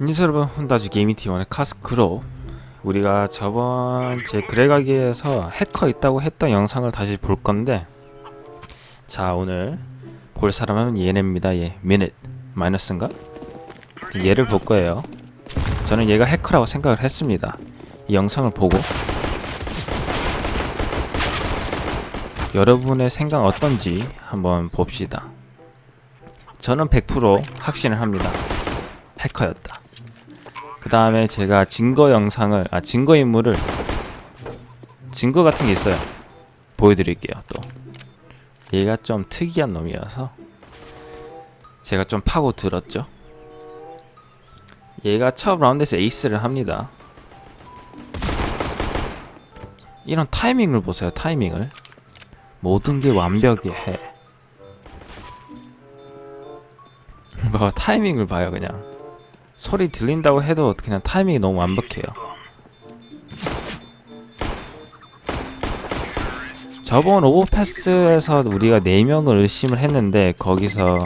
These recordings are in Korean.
안녕하세요 여러분 혼다주 게이밍TV의 카스크로 우리가 저번 제 그래가기에서 해커 있다고 했던 영상을 다시 볼 건데 자 오늘 볼 사람은 얘네입니다. 얘 미닛 마이너스인가? 얘를 볼 거예요. 저는 얘가 해커라고 생각을 했습니다. 이 영상을 보고. 여러분의 생각 어떤지 한번 봅시다. 저는 100% 확신을 합니다. 해커였다 그 다음에 제가 증거 영상을 아 증거 인물을 증거 같은 게 있어요. 보여드릴게요 또. 얘가 좀 특이한 놈이어서 제가 좀 파고 들었죠? 얘가 첫 라운드에서 에이스를 합니다. 이런 타이밍을 보세요 타이밍을. 모든 게 완벽해. 뭐 타이밍을 봐요 그냥 소리 들린다고 해도 그냥 타이밍이 너무 완벽해요. 저번 오버패스에서 우리가 4명을 의심을 했는데 거기서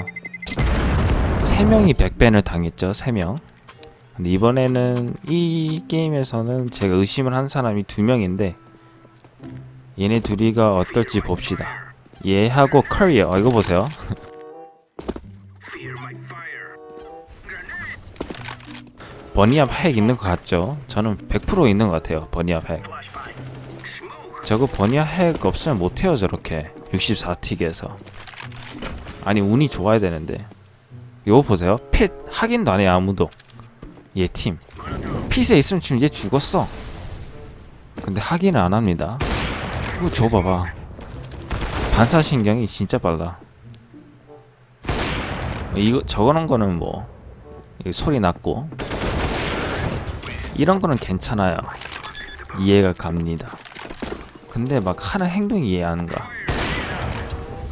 3명이 100밴을 당했죠. 3명. 근데 이번에는 이 게임에서는 제가 의심을 한 사람이 2명인데 얘네 둘이가 어떨지 봅시다. 얘하고 커리어 어, 이거 보세요. 버니압 핵 있는 것 같죠? 저는 100% 있는 것 같아요. 버니압 핵. 저거 버니압 핵 없으면 못해요 저렇게 64틱에서. 아니 운이 좋아야 되는데. 이거 보세요. 핏 확인도 안 해요 아무도. 얘 팀. 핏에 있으면 지금 얘 죽었어. 근데 확인을 안 합니다. 이거 줘 봐봐. 반사신경이 진짜 빨라. 이거 적어놓은 거는 뭐 소리 났고 이런 거는 괜찮아요. 이해가 갑니다. 근데 막 하는 행동이 이해 안 가.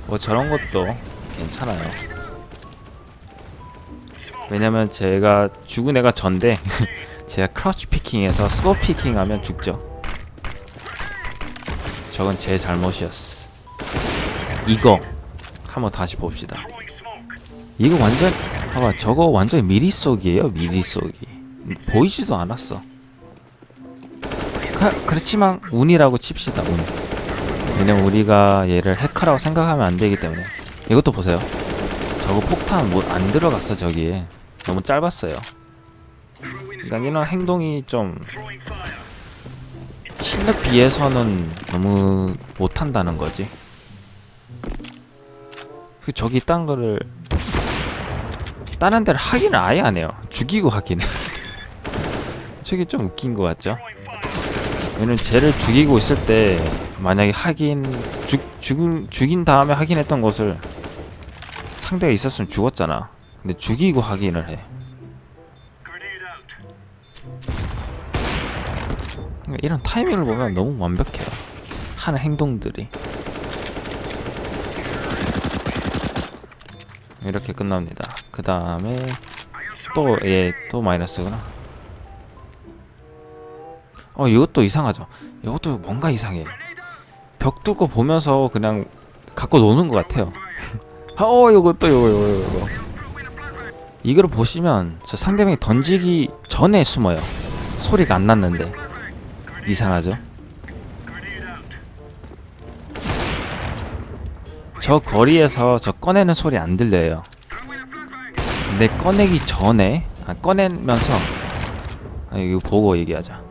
뭐 저런 것도 괜찮아요. 왜냐면 제가 죽은 애가 전데 제가 크러치 피킹해서 슬로우 피킹 하면 죽죠. 저건 제 잘못이었어. 이거 한번 다시 봅시다. 이거 완전 봐봐 저거 완전 미리 쏘기예요 미리 쏘기. 보이지도 않았어. 그, 그렇지만 운이라고 칩시다 운. 왜냐면 우리가 얘를 해커라고 생각하면 안 되기 때문에 이것도 보세요. 저거 폭탄 못 안 들어갔어 저기에 너무 짧았어요. 그러니까 이런 행동이 좀 실력 비해서는 너무 못한다는 거지. 그 저기 딴 거를 다른 데를 확인을 아예 안 해요. 죽이고 확인해. 저게 좀 웃긴 것 같죠? 얘는 쟤를 죽이고 있을 때 만약에 확인 죽 죽은 죽인 다음에 확인했던 것을 상대가 있었으면 죽었잖아. 근데 죽이고 확인을 해. 그러니까 이런 타이밍을 보면 너무 완벽해요. 하는 행동들이 이렇게 끝납니다. 그 다음에 또얘또 마이너스구나. 어 이것도 이상하죠. 이것도 뭔가 이상해. 벽 뚫고 보면서 그냥 갖고 노는 것 같아요. 어 이것도 이거 이거 이거. 이걸 보시면 저 상대방이 던지기 전에 숨어요. 소리가 안 났는데 이상하죠? 저 거리에서 저 꺼내는 소리 안 들려요. 근데 꺼내기 전에 아 꺼내면서 아 이거 보고 얘기하자.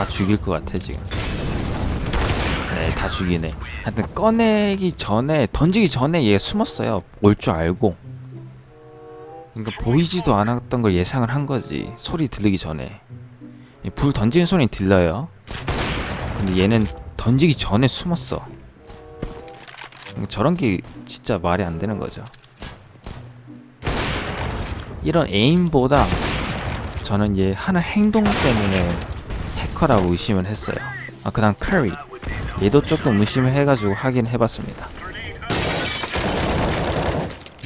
음, 다 죽일 것 같아 지금. 네, 다 죽이네. 하여튼 꺼내기 전에 던지기 전에 얘 숨었어요. 올 줄 알고. 그러니까 보이지도 않았던 걸 예상을 한 거지. 소리 들리기 전에. 이불 던지는 소리 들려요. 근데 얘는 던지기 전에 숨었어. 음, 저런 게 진짜 말이 안 되는 거죠. 이런 에임보다 저는 얘 하는 행동 때문에 해커라고 의심을 했어요. 아 그 다음 커리 얘도 조금 의심을 해가지고 확인해 봤습니다.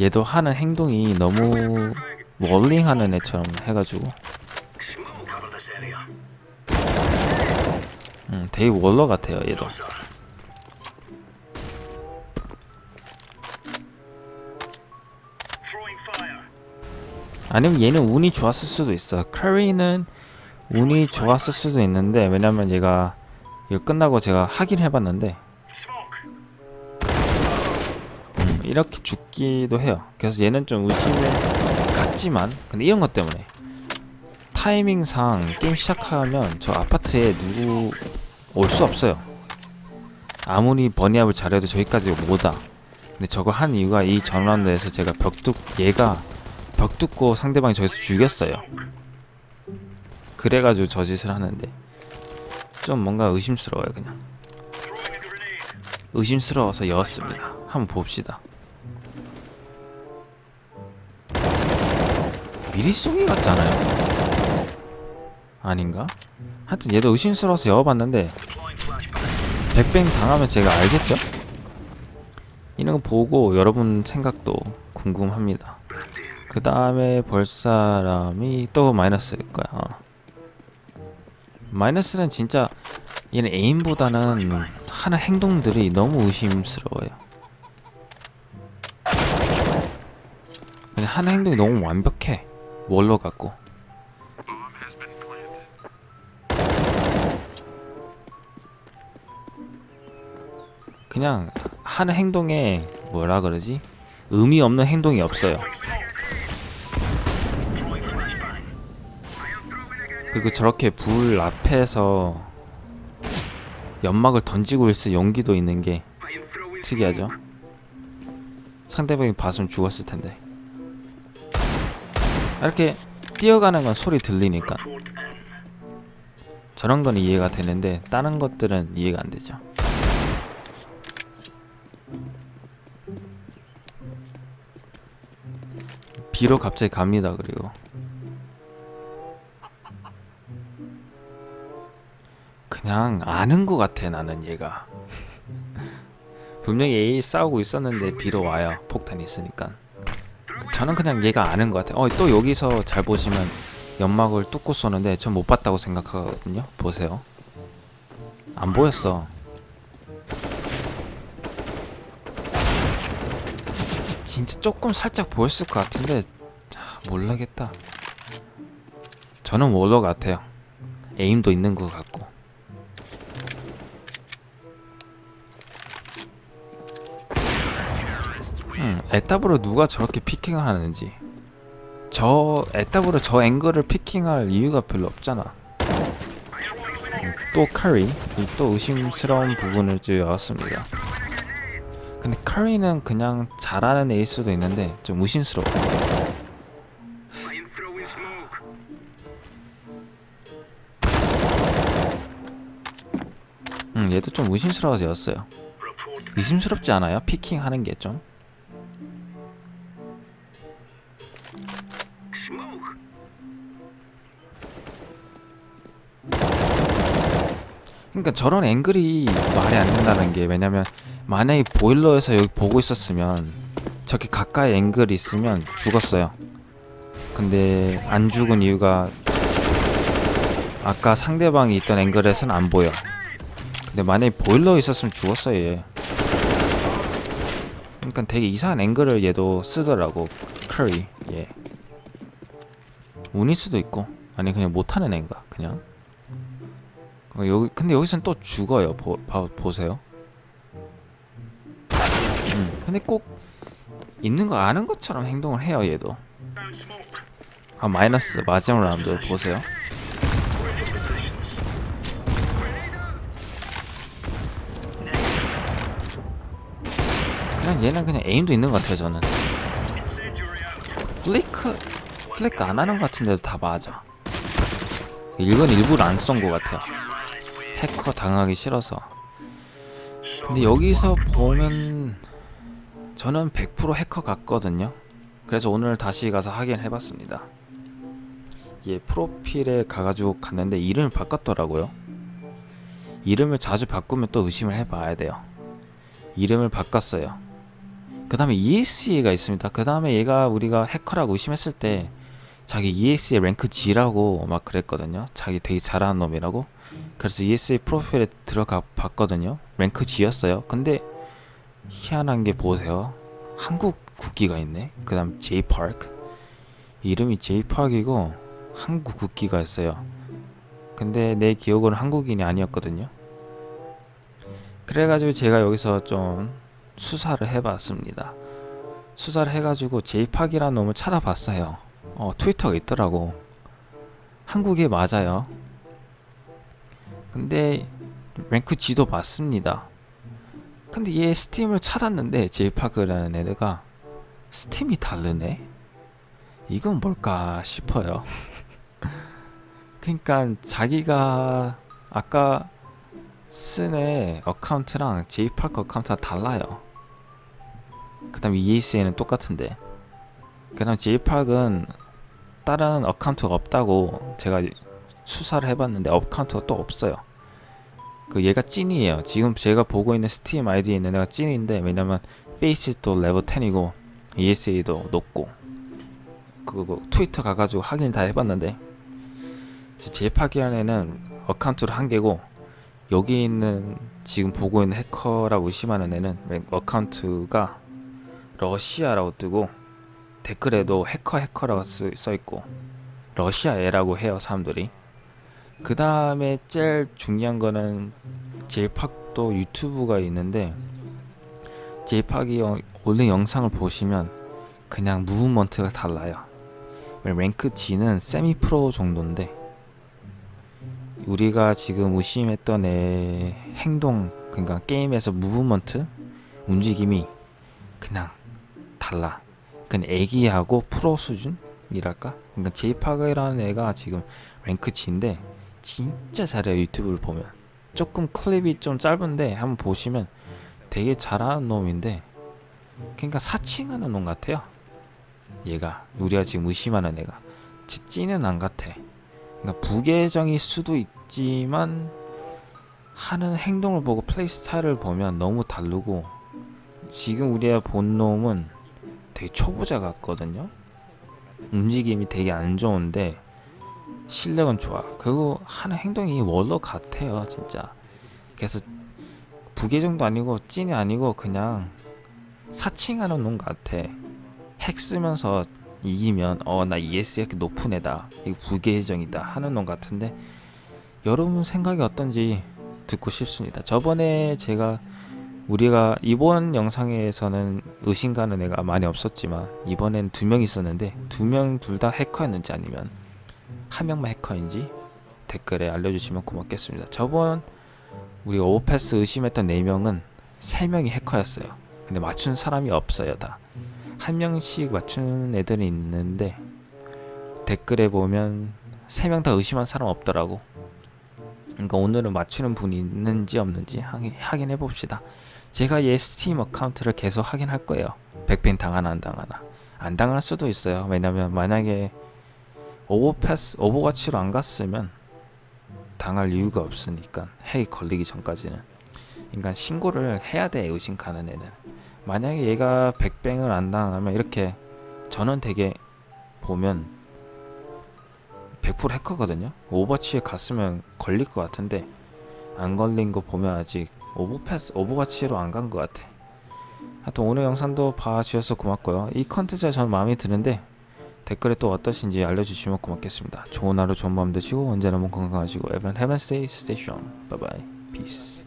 얘도 하는 행동이 너무 월링하는 애처럼 해가지고 음, 되게 월러 같아요 얘도 아니면 얘는 운이 좋았을 수도 있어. 커리는 운이 좋았을 수도 있는데 왜냐면 얘가 이거 끝나고 제가 확인해 봤는데 음, 이렇게 죽기도 해요. 그래서 얘는 좀 의심을 갖지만 근데 이런 것 때문에 타이밍상 게임 시작하면 저 아파트에 누구 올 수 없어요. 아무리 버니압을 잘해도 저기까지 못 와. 근데 저거 한 이유가 이 전라운드에서 제가 벽 뚫, 얘가 벽 뚫고 상대방이 저기서 죽였어요. 그래가지고 저 짓을 하는데 좀 뭔가 의심스러워요 그냥. 의심스러워서 여었습니다. 한번 봅시다. 미리 쏘기 같잖아요. 아닌가? 하여튼 얘도 의심스러워서 여어봤는데 백뱅 당하면 제가 알겠죠? 이런 거 보고 여러분 생각도 궁금합니다. 그 다음에 볼 사람이 또 마이너스일 거야. 어. 마이너스는 진짜 얘는 에임보다는 하는 행동들이 너무 의심스러워요. 그냥 하는 행동이 너무 완벽해. 뭘로 갖고. 그냥 하는 행동에 뭐라 그러지? 의미 없는 행동이 없어요. 그리고 저렇게 불 앞에서 연막을 던지고 있을 용기도 있는 게 특이하죠. 상대방이 봤으면 죽었을 텐데. 이렇게 뛰어가는 건 소리 들리니까 저런 건 이해가 되는데 다른 것들은 이해가 안 되죠. 비로 갑자기 갑니다. 그리고 그냥 아는 것 같아 나는 얘가. 분명히 A 싸우고 있었는데 비로 와요 폭탄이 있으니까. 저는 그냥 얘가 아는 것 같아. 어또 여기서 잘 보시면 연막을 뚫고 쏘는데 전 못 봤다고 생각하거든요. 보세요. 안 보였어. 진짜 조금 살짝 보였을 것 같은데 아, 모르겠다. 저는 월러 같아요. 에임도 있는 것 같고 음, 에따브로 누가 저렇게 피킹을 하는지. 저 에따브로 저 앵글을 피킹할 이유가 별로 없잖아. 음, 또 커리 이또 의심스러운 부분을 쥐어왔습니다. 근데 커리는 그냥 잘하는 에일 수도 있는데 좀 의심스러워. 음 얘도 좀 의심스러워서 였어요. 의심스럽지 않아요? 피킹 하는 게 좀? 그러니까 저런 앵글이 말이 안 된다는 게 왜냐면 만약에 보일러에서 여기 보고 있었으면 저렇게 가까이 앵글이 있으면 죽었어요. 근데 안 죽은 이유가 아까 상대방이 있던 앵글에서는 안 보여. 근데 만약에 보일러에 있었으면 죽었어요 얘. 그러니까 되게 이상한 앵글을 얘도 쓰더라고 커리 얘. 운일 수도 있고 아니 그냥 못하는 애인가 그냥. 어, 여기 근데 여기선 또 죽어요. 보, 봐, 보세요. 음, 근데 꼭 있는 거 아는 것처럼 행동을 해요. 얘도. 아 마이너스 마지막 라운드 보세요. 그냥 얘는 그냥 에임도 있는 것 같아요. 저는. 플리크 플리크 안 하는 것 같은데도 다 맞아. 이건 일부러 안 쏜 것 같아요. 해커 당하기 싫어서. 근데 여기서 보면 저는 100% 해커 같거든요. 그래서 오늘 다시 가서 확인해 봤습니다. 얘 프로필에 가가지고 갔는데 이름을 바꿨더라고요. 이름을 자주 바꾸면 또 의심을 해봐야 돼요. 이름을 바꿨어요. 그 다음에 ESE가 있습니다. 그 다음에 얘가 우리가 해커라고 의심했을 때 자기 ESE 랭크 G라고 막 그랬거든요. 자기 되게 잘하는 놈이라고. 그래서 ESE 프로필에 들어가 봤거든요. 랭크 G였어요. 근데 희한한 게 보세요. 한국 국기가 있네. 그 다음 J 파크. 이름이 제이팍이고 한국 국기가 있어요. 근데 내 기억으로는 한국인이 아니었거든요. 그래가지고 제가 여기서 좀 수사를 해봤습니다. 수사를 해가지고 제이팍이라는 놈을 찾아봤어요. 어, 트위터가 있더라고. 한국에 맞아요. 근데 랭크 G도 맞습니다. 근데 얘 스팀을 찾았는데 제이파크라는 애가 스팀이 다르네. 이건 뭘까 싶어요. 그러니까 자기가 아까 쓴 애 어카운트랑 제이파크 어카운트가 달라요. 그다음 EAC는 똑같은데. 그다음 제이파크는 다른 어카운트가 없다고 제가 수사를 해봤는데 어카운트가 또 없어요. 그 얘가 찐이에요. 지금 제가 보고 있는 스팀 아이디에 있는 애가 찐인데 왜냐면 페이스도 레벨 10이고 ESA도 높고 그거 트위터 가가지고 확인 다 해봤는데 제 파기한 애는 어카운트를 한 개고 여기 있는 지금 보고 있는 해커라고 의심하는 애는 어카운트가 러시아라고 뜨고 댓글에도 해커 해커라고 쓰, 써 있고 러시아 애라고 해요 사람들이 그 다음에 제일 중요한 거는 제이팍도 유튜브가 있는데 제이팍이 어- 올린 영상을 보시면 그냥 무브먼트가 달라요. 랭크 G는 세미 프로 정도인데 우리가 지금 의심했던 애 행동 그러니까 게임에서 무브먼트 움직임이 그냥 달라. 그냥 애기하고 프로 수준이랄까? 그러니까 제이팍이라는 애가 지금 랭크 G인데 진짜 잘해요 유튜브를 보면. 조금 클립이 좀 짧은데 한번 보시면 되게 잘하는 놈인데 그러니까 사칭하는 놈 같아요. 얘가. 우리가 지금 의심하는 애가. 지- 찌는 안 같아. 그러니까 부계정일 수도 있지만 하는 행동을 보고 플레이 스타일을 보면 너무 다르고 지금 우리가 본 놈은 되게 초보자 같거든요? 움직임이 되게 안 좋은데 실력은 좋아. 그리고 하는 행동이 원로 같아요, 진짜. 그래서 부계정도 아니고 찐이 아니고 그냥 사칭하는 놈 같아. 핵 쓰면서 이기면 어 나 ES 이렇게 높은 애다. 이거 부계정이다 하는 놈 같은데 여러분 생각이 어떤지 듣고 싶습니다. 저번에 제가 우리가 이번 영상에서는 의심 가는 애가 많이 없었지만 이번엔 두 명 있었는데 두 명 둘 다 해커였는지 아니면 한 명만 해커인지 댓글에 알려주시면 고맙겠습니다. 저번 우리 오버패스 의심했던 네 명은 세 명이 해커였어요. 근데 맞춘 사람이 없어요 다. 한 명씩 맞춘 애들이 있는데 댓글에 보면 세명다 의심한 사람 없더라고. 그러니까 오늘은 맞추는 분이 있는지 없는지 확인, 확인해 봅시다. 제가 얘 스팀 어카운트를 계속 확인할 거예요. 백펜 당하나 안 당하나. 안 당할 수도 있어요. 왜냐면 만약에 오버패스 오버워치로 안 갔으면 당할 이유가 없으니까 핵이 걸리기 전까지는. 그러니까 신고를 해야 돼 의심가는 애는. 만약에 얘가 백뱅을 안 당하면 이렇게 저는 되게 보면 100% 해커거든요. 오버워치에 갔으면 걸릴 것 같은데 안 걸린 거 보면 아직 오버패스 오버워치로 안 간 것 같아. 하여튼 오늘 영상도 봐주셔서 고맙고요. 이 컨텐츠가 전 마음에 드는데 댓글에 또 어떠신지 알려주시면 고맙겠습니다. 좋은 하루 좋은 밤 되시고 언제나 몸 건강하시고 everyone have a stay strong. Bye bye. Peace.